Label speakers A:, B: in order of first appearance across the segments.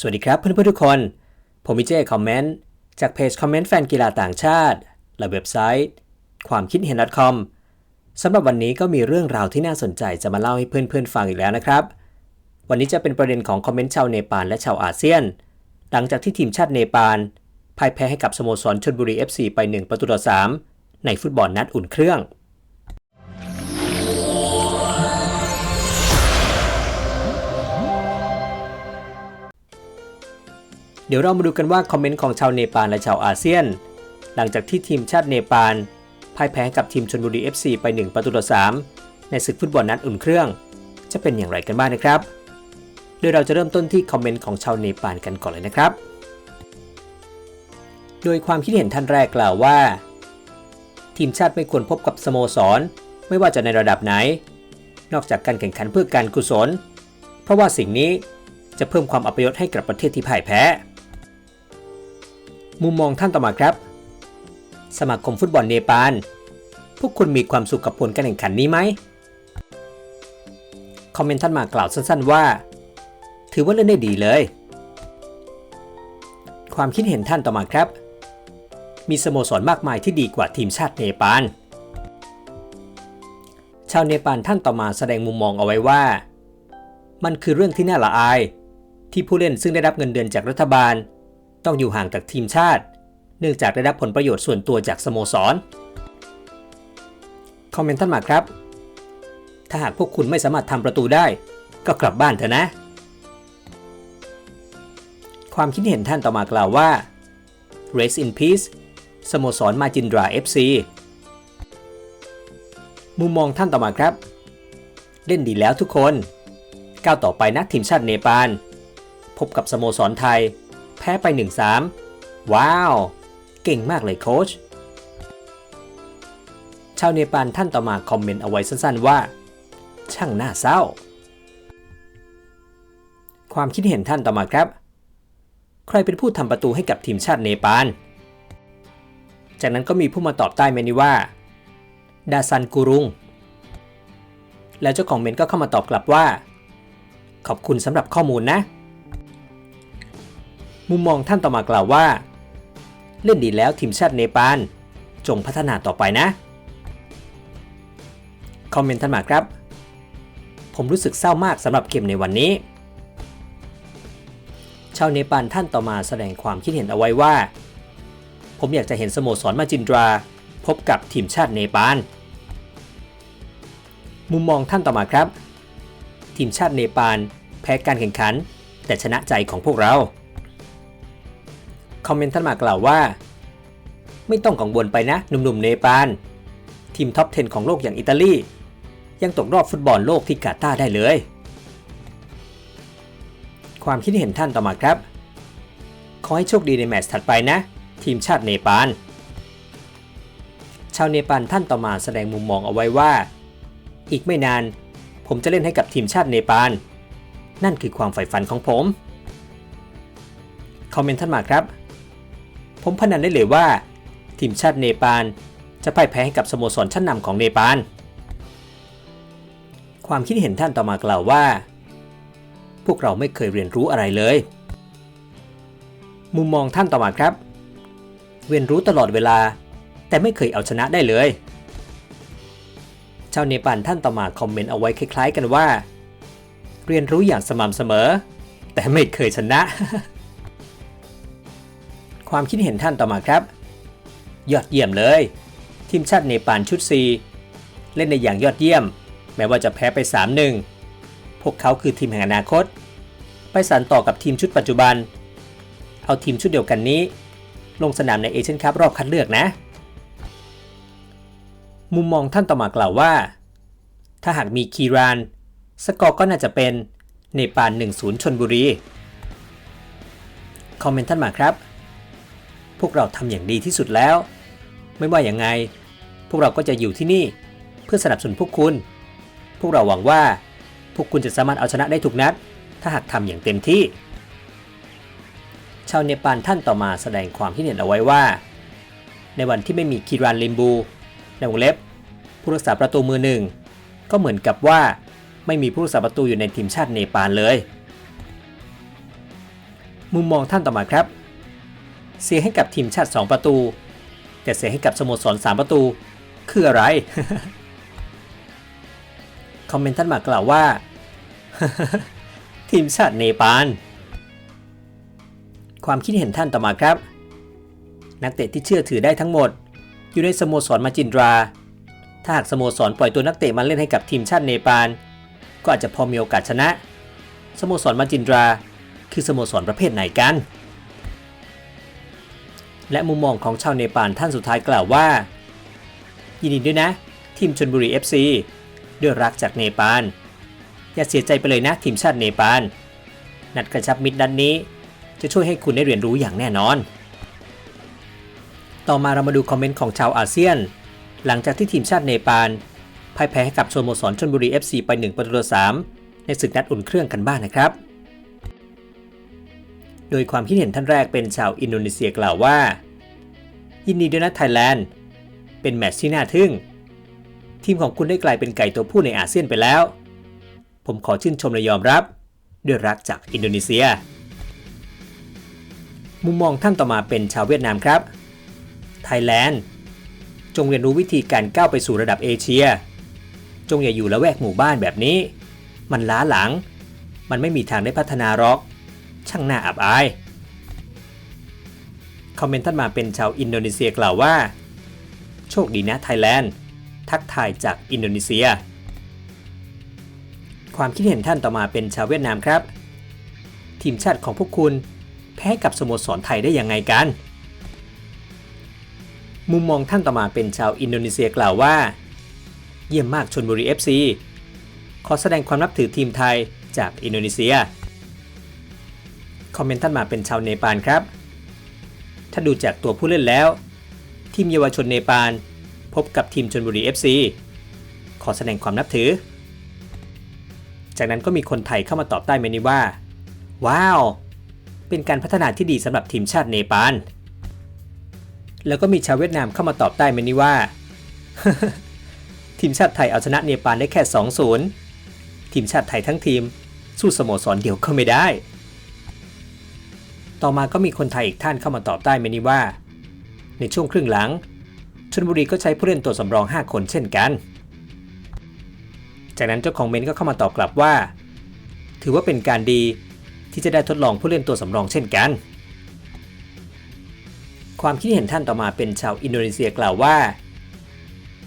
A: สวัสดีครับเพื่อนๆทุกคน ผมมิเจคอมเมนต์จากเพจคอมเมนต์แฟนกีฬาต่างชาติ และเว็บไซต์ ความคิดเห็น .com สำหรับวันนี้ก็มีเรื่องราวที่น่าสนใจจะมาเล่าให้เพื่อนๆฟังอีกแล้วนะครับ วันนี้จะเป็นประเด็นของคอมเมนต์ชาวเนปาลและชาวอาเซียน หลังจากที่ทีมชาติเนปาลพ่ายแพ้ให้กับสโมสรชลบุรี FC ไป 1 ประตูต่อ 3 ในฟุตบอลนัดอุ่นเครื่อง เดี๋ยวเรามาดูกันว่าคอมเมนต์ของชาวเนปาลและชาวอาเซียน หลังจากที่ทีมชาติเนปาลพ่ายแพ้กับทีมชลบุรี FC ไป 1 ประตูต่อ 3 ในศึกฟุตบอลนัดอุ่นเครื่อง จะเป็นอย่างไรกันบ้างนะครับ โดยเราจะเริ่มต้นที่คอมเมนต์ของชาวเนปาลกันก่อนเลยนะครับ โดยความคิดเห็นท่านแรกกล่าวว่า ทีมชาติไม่ควรพบกับสโมสร ไม่ว่าจะในระดับไหน นอกจากการแข่งขันเพื่อการกุศล เพราะว่าสิ่งนี้จะเพิ่มความอัปยศให้กับประเทศที่พ่ายแพ้ มุมมองท่านต่อมาครับ สมาคมฟุตบอลเนปาล พวกคุณมีความสุขกับผลการแข่งขันนี้ไหม คอมเมนต์ท่านมากล่าวสั้นๆว่า ถือว่าเล่นได้ดีเลย ความคิดเห็นท่านต่อมาครับ มีสโมสรมากมายที่ดีกว่าทีมชาติเนปาล ชาวเนปาลท่านต่อมาแสดงมุมมองเอาไว้ว่า มันคือเรื่องที่น่าละอาย ที่ผู้เล่นซึ่งได้รับเงินเดือนจากรัฐบาล ต้องอยู่ห่างจากทีมชาติ เนื่องจากได้รับผลประโยชน์ส่วนตัวจากสโมสร คอมเมนต์ท่านมาครับ ถ้าหากพวกคุณไม่สามารถทำประตูได้ ก็กลับบ้านเถอะนะ ความคิดเห็นท่านต่อมากล่าวว่า Rest in Peace สโมสรมาจินดรา FC มุมมองท่านต่อมาครับ เล่นดีแล้วทุกคน ก้าวต่อไปนะทีมชาติเนปาล พบกับสโมสรไทย แพ้ไป 1-3 ว้าว เก่งมากเลยโค้ช ชาวเนปาลท่านต่อมาคอมเมนต์เอาไว้สั้นๆว่า ช่างน่าเศร้า ความคิดเห็นท่านต่อมาครับ ใครเป็นผู้ทำประตูให้กับทีมชาติเนปาล จากนั้นก็มีผู้มาตอบใต้เมนูว่า ดาซันกูรุง แล้วเจ้าของเมนก็เข้ามาตอบกลับว่า ขอบคุณสำหรับข้อมูลนะ มุมมองท่านต่อมากล่าวว่า เล่นดีแล้วทีมชาติเนปาลจงพัฒนาต่อไปนะ คอมเมนต์ท่านมาครับ ผมรู้สึกเศร้ามากสำหรับเกมในวันนี้ ชาวเนปาลท่านต่อมาแสดงความคิดเห็นเอาไว้ว่า ผมอยากจะเห็นสโมสรมาจินดรา พบกับทีมชาติเนปาล มุมมองท่านต่อมาครับ ทีมชาติเนปาลแพ้การแข่งขัน แต่ชนะใจของพวกเรา คอมเมนต์ท่านมากล่าวว่า ไม่ต้องกังวลไปนะหนุ่มๆเนปาลทีมท็อป 10 ของโลกอย่างอิตาลี ยังตกรอบฟุตบอลโลกที่กาตาร์ได้เลย ความคิดเห็นท่านต่อมาครับ ขอให้โชคดีในแมตช์ถัดไปนะ ทีมชาติเนปาลชาวเนปาลท่านต่อมาแสดงมุมมองเอาไว้ว่า อีกไม่นาน ผมจะเล่นให้กับทีมชาติเนปาลนั่นคือความใฝ่ฝันของผม คอมเมนต์ท่านมาครับ ผมพนันได้เลยว่า ทีมชาติเนปาลจะพ่ายแพ้ให้กับสโมสรชั้นนำของเนปาล ความคิดเห็นท่านต่อมากล่าวว่า พวกเราไม่เคยเรียนรู้อะไรเลย มุมมองท่านต่อมาครับ เรียนรู้ตลอดเวลา แต่ไม่เคยเอาชนะได้เลยชาวเนปาลท่านต่อมาคอมเมนต์เอาไว้คล้ายๆ กันว่า เรียนรู้อย่างสม่ำเสมอ แต่ไม่เคยชนะ ความคิดเห็นท่านต่อมาครับ ยอดเยี่ยมเลย ทีมชาติเนปาลชุด C เล่นในอย่างยอดเยี่ยม แม้ว่าจะแพ้ไป 3-1 พวกเขาคือทีมแห่งอนาคต ไปสานต่อกับทีมชุดปัจจุบัน เอาทีมชุดเดียวกันนี้ ลงสนามในเอเชียนคัพรอบคัดเลือกนะ มุมมองท่านต่อมากล่าวว่า ถ้าหากมีคีราน สกอร์ก็น่าจะเป็นเนปาล1-0ชนบุรี คอมเมนต์ท่านมาครับ พวกเราทำอย่างดีที่สุดแล้ว ไม่ว่าอย่างไง พวกเราก็จะอยู่ที่นี่ เพื่อสนับสนุนพวกคุณ พวกเราหวังว่า พวกคุณจะสามารถเอาชนะได้ทุกนัด ถ้าหากทำอย่างเต็มที่ ชาวเนปาลท่านต่อมาแสดงความคิดเห็นเอาไว้ว่า ในวันที่ไม่มีคีรานลิมบู ในวงเล็บ ผู้รักษาประตูมือหนึ่ง ก็เหมือนกับว่าไม่มีผู้รักษาประตูอยู่ในทีมชาติเนปาลเลย มุมมองท่านต่อมาครับ เสียให้กับทีมชาติ 2 ประตู แต่เสียให้กับสโมสร 3 ประตู คืออะไร คอมเมนต์ท่านมากล่าวว่า ทีมชาติเนปาล ความคิดเห็นท่านต่อมาครับ นักเตะที่เชื่อถือได้ทั้งหมด อยู่ในสโมสรมาจินดรา ถ้าหากสโมสรปล่อยตัวนักเตะมาเล่นให้กับทีมชาติเนปาล ก็อาจจะพอมีโอกาสชนะ สโมสรมาจินดรา คือสโมสรประเภทไหนกัน และมุมมองของชาวเนปาลท่านสุดท้ายกล่าวว่า ยินดีด้วยนะ ทีมชนบุรี FC ด้วยรักจากเนปาลอย่าเสียใจไปเลยนะทีมชาติเนปาลนัดกระชับมิตรนันนี้ จะช่วยให้คุณได้เรียนรู้อย่างแน่นอน ต่อมาเรามาดูคอมเมนต์ของชาวอาเซียน หลังจากที่ทีมชาติเนปาลพ่ายแพ้ให้กับสโมสรชนบุรี FC ไป1ประตูต่อ3ในศึกนัดอุ่นเครื่องกันบ้างนะครับ โดยความคิดเห็นท่านแรกเป็นชาวอินโดนีเซียกล่าวว่า ยินดีด้วยนะไทยแลนด์ เป็นแมตช์ที่น่าทึ่ง ทีมของคุณได้กลายเป็นไก่ตัวผู้ในอาเซียนไปแล้ว ผมขอชื่นชมและยอมรับ ด้วยรักจากอินโดนีเซีย มุมมองท่านต่อมาเป็นชาวเวียดนามครับ ไทยแลนด์ จงเรียนรู้วิธีการก้าวไปสู่ระดับเอเชีย จงอย่าอยู่ละแวกหมู่บ้านแบบนี้ มันล้าหลัง มันไม่มีทางได้พัฒนาหรอก ช่างน่าอับอาย คอมเมนต์ท่านมาเป็นชาวอินโดนีเซียกล่าวว่า โชคดีนะไทยแลนด์ ทักทายจากอินโดนีเซีย ความคิดเห็นท่านต่อมาเป็นชาวเวียดนามครับ ทีมชาติของพวกคุณ แพ้กับสโมสรไทยได้ยังไงกัน มุมมองท่านต่อมาเป็นชาวอินโดนีเซียกล่าวว่า เยี่ยมมากชนบุรี FC ขอแสดงความนับถือทีมไทยจากอินโดนีเซีย คอมเมนต์ท่านมาเป็นชาวเนปาลครับ ถ้าดูจากตัวผู้เล่นแล้ว ทีมเยาวชนเนปาลพบกับทีมชนบุรี FC ขอแสดงความนับถือ จากนั้นก็มีคนไทยเข้ามาตอบใต้เมนีว่า ว้าว เป็นการพัฒนาที่ดีสำหรับทีมชาติเนปาล แล้วก็มีชาวเวียดนามเข้ามาตอบใต้เมนีว่า ทีมชาติไทยเอาชนะเนปาลได้แค่ 2-0 ทีมชาติไทยทั้งทีมสู้สโมสรเดียวก็ไม่ได้ ต่อมาก็มีคนไทยอีกท่านเข้ามาตอบใต้เมนี้ว่า ในช่วงครึ่งหลังชนบุรีก็ใช้ผู้เล่นตัวสำรอง 5 คนเช่นกัน จากนั้นเจ้าของเมนก็เข้ามาตอบกลับว่า ถือว่าเป็นการดีที่จะได้ทดลองผู้เล่นตัวสำรองเช่นกัน ความคิดเห็นท่านต่อมาเป็นชาวอินโดนีเซียกล่าวว่า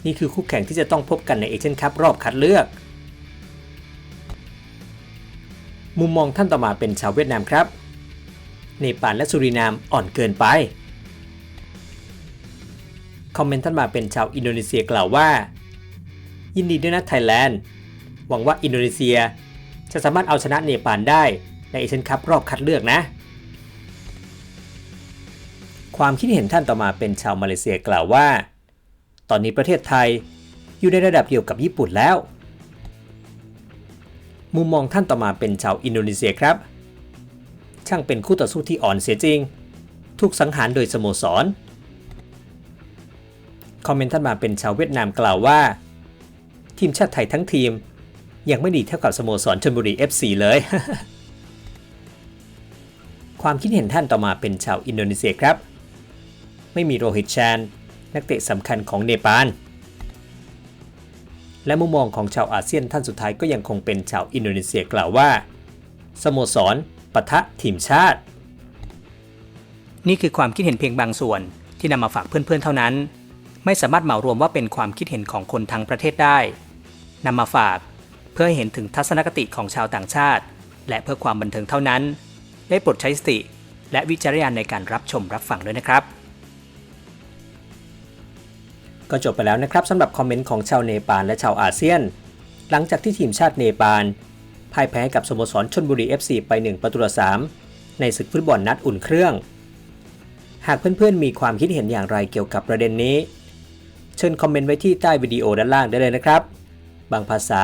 A: นี่คือคู่แข่งที่จะต้องพบกันในเอเชียนคัพรอบคัดเลือก มุมมองท่านต่อมาเป็นชาวเวียดนามครับ เนปาลและสุรินามอ่อนเกินไป คอมเมนต์ท่านมาเป็นชาวอินโดนีเซียกล่าวว่า ยินดีด้วยนะไทยแลนด์ หวังว่าอินโดนีเซียจะสามารถเอาชนะเนปาลได้ในเอเชียนคัพรอบคัดเลือกนะ ความคิดเห็นท่านต่อมาเป็นชาวมาเลเซียกล่าวว่า ตอนนี้ประเทศไทยอยู่ในระดับเดียวกับญี่ปุ่นแล้ว มุมมองท่านต่อมาเป็นชาวอินโดนีเซียครับ ช่างเป็นคู่ต่อสู้ที่อ่อนเสียจริง ถูกสังหารโดยสโมสร คอมเมนต์ท่านมาเป็นชาวเวียดนามกล่าวว่า ทีมชาติไทยทั้งทีม ยังไม่ดีเท่ากับสโมสรชลบุรี FC เลย ความคิดเห็นท่านต่อมาเป็นชาวอินโดนีเซียครับ ไม่มีโรฮิตแชนนักเตะสำคัญของเนปาลและมุมมองของชาวอาเซียนท่านสุดท้ายก็ยังคงเป็นชาวอินโดนีเซียกล่าวว่า สโมสร ปะทะทีมชาติ นี่คือความคิดเห็นเพียงบางส่วนที่นำมาฝากเพื่อนๆเท่านั้น ไม่สามารถเหมารวมว่าเป็นความคิดเห็นของคนทั้งประเทศได้นำมาฝากเพื่อให้เห็นถึงทัศนคติของชาวต่างชาติ และเพื่อความบันเทิงเท่านั้น ได้โปรดใช้สติ และวิจารณญาณในการรับชมรับฟังด้วยนะครับ ก็จบไปแล้วนะครับสำหรับคอมเมนต์ของชาวเนปาลและชาวอาเซียน หลังจากที่ทีมชาติเนปาล พ่ายแพ้กับสโมสรชนบุรี FC ไป 1 ประตูต่อ3ในศึกฟุตบอลนัดอุ่นเครื่อง หากเพื่อนๆมีความคิดเห็นอย่างไรเกี่ยวกับประเด็นนี้ เชิญคอมเมนต์ไว้ที่ใต้วิดีโอด้านล่างได้เลยนะครับ บางภาษา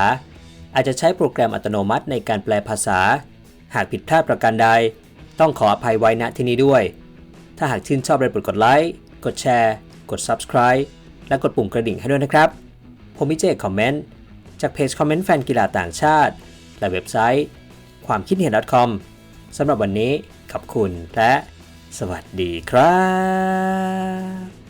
A: อาจจะใช้โปรแกรมอัตโนมัติในการแปลภาษา หากผิดพลาดประการใด ต้องขออภัยไว้ณที่นี้ด้วย ถ้าหากชื่นชอบได้โปรดกดไลค์กดแชร์ กด Subscribe และกดปุ่มกระดิ่งให้ด้วยนะครับ ผมมิเจคอมเมนต์จากเพจคอมเมนต์แฟนกีฬาต่างชาติ และเว็บไซต์ ความคิดเห็น .com สำหรับวันนี้ขอบคุณและสวัสดีครับ